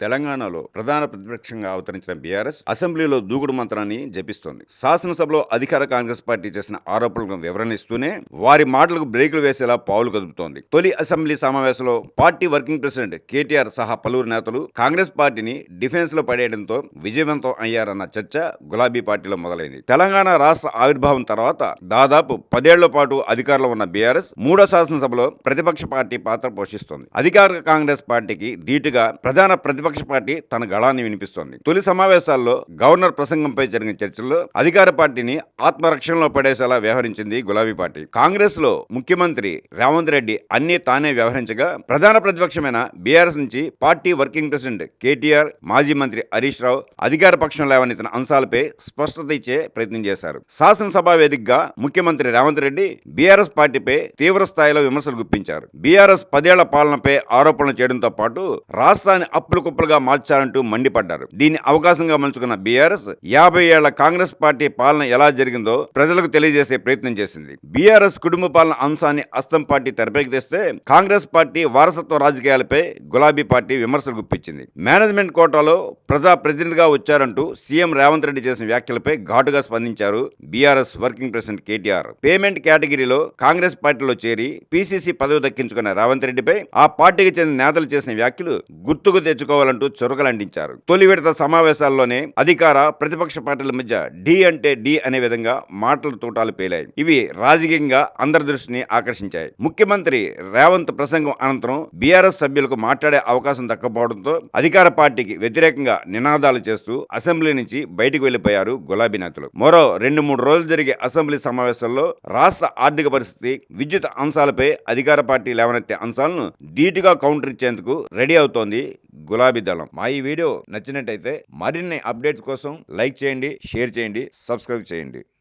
తెలంగాణలో ప్రధాన ప్రతిపక్షంగా అవతరించిన బీఆర్ఎస్ అసెంబ్లీలో దూకుడు మంత్రాన్ని జపిస్తోంది. శాసనసభలో అధికార కాంగ్రెస్ పార్టీ చేసిన ఆరోపణలకు వివరణ ఇస్తూనే వారి మాటలకు బ్రేకులు వేసేలా పావులు కదుపుతోంది. తొలి అసెంబ్లీ సమావేశంలో పార్టీ వర్కింగ్ ప్రెసిడెంట్ కేటీఆర్ సహా పలువురు నేతలు కాంగ్రెస్ పార్టీని డిఫెన్స్లో పడేయడంతో విజయవంతం అయ్యారన్న చర్చ గులాబీ పార్టీలో మొదలైంది. తెలంగాణ రాష్ట్ర ఆవిర్భావం తర్వాత దాదాపు పదేళ్ళ పాటు అధికారంలో ఉన్న బీఆర్ఎస్ మూడో శాసనసభలో ప్రతిపక్ష పార్టీ పాత్ర పోషిస్తోంది. అధికార కాంగ్రెస్ పార్టీకి ధీటుగా ప్రధాన ప్రతిపక్ష పార్టీ తన గళాన్ని వినిపిస్తోంది. తొలి సమావేశాల్లో గవర్నర్ ప్రసంగంపై జరిగిన చర్చల్లో అధికార పార్టీని ఆత్మరక్షణలో పడేసేలా వ్యవహరించింది గులాబీ పార్టీ. కాంగ్రెస్లో ముఖ్యమంత్రి రేవంత్ రెడ్డి అన్ని తానే వ్యవహరించగా ప్రధాన ప్రతిపక్షమైన బీఆర్ఎస్ నుంచి పార్టీ వర్కింగ్ ప్రెసిడెంట్ కేటీఆర్ మాజీ మంత్రి హరీష్ రావు అధికార పక్షం లేవనెత్తిన అంశాలపై స్పష్టత ఇచ్చే ప్రయత్నం చేశారు. శాసనసభ వేదికగా ముఖ్యమంత్రి రేవంత్ రెడ్డి బీఆర్ఎస్ పార్టీపై తీవ్ర స్థాయిలో విమర్శలు గుప్పించారు. బీఆర్ఎస్ పదేళ్ళ పాలనపై ఆరోపణలు చేయడంతో పాటు రాష్ట్రాన్ని అప్పులు కుప్పలుగా మార్చారంటూ మండిపడ్డారు. దీన్ని అవకాశంగా మలుచుకున్న బీఆర్ఎస్ యాభై ఏళ్ళ కాంగ్రెస్ పార్టీ పాలన ఎలా జరిగిందో ప్రజలకు తెలియజేసే ప్రయత్నం చేసింది. బీఆర్ఎస్ కుటుంబ పాలన అంశాన్ని అస్తం పార్టీ తెరపైకి తెస్తే కాంగ్రెస్ పార్టీ వారసత్వ రాజకీయాలపై గులాబీ పార్టీ విమర్శలు గుప్పించింది. మేనేజ్మెంట్ కోటాలో ప్రజా ప్రతినిధిగా వచ్చారంటూ సీఎం రేవంత్ రెడ్డి చేసిన వ్యాఖ్యలపై ఘాటుగా స్పందించారు BRS working president KTR. Payment కేటగిరీలో కాంగ్రెస్ పార్టీలో చేరి పీసీసీ పదవి దక్కించుకున్న రేవంత్ రెడ్డిపై ఆ పార్టీకి చెందిన నేతలు చేసిన వ్యాఖ్యలు గుర్తుకు తెచ్చుకోవాలంటూ చురకలంటించారు తొలి విడత సమావేశాల్లోనే అధికార ప్రతిపక్ష పార్టీల మధ్య డి అంటే డి అనే విధంగా మాటల తూటాలు పేలాయి. ఇవి రాజకీయంగా అందరి దృష్టిని ఆకర్షించాయి. ముఖ్యమంత్రి రేవంత్ ప్రసంగం అనంతరం బీఆర్ఎస్ సభ్యులకు మాట్లాడే అవకాశం దక్కపోవడంతో అధికార పార్టీకి వ్యతిరేకంగా నినాదాలు చేస్తూ అసెంబ్లీ నుంచి బయటకు వెళ్ళిపోయారు గులాబీ నేతలు. మరో రెండు మూడు రోజులు జరిగే అసెంబ్లీ సమావేశాల్లో రాష్ట్ర ఆర్థిక పరిస్థితి విద్యుత్ అంశాలపై అధికార పార్టీ లేవనెత్తే అంశాలను ధీటుగా కౌంటర్ ఇచ్చేందుకు రెడీ అవుతోంది గులాబీ దళం. మా ఈ వీడియో నచ్చినట్టయితే మరిన్ని అప్డేట్స్ కోసం లైక్ చేయండి షేర్ చేయండి సబ్స్క్రైబ్ చేయండి.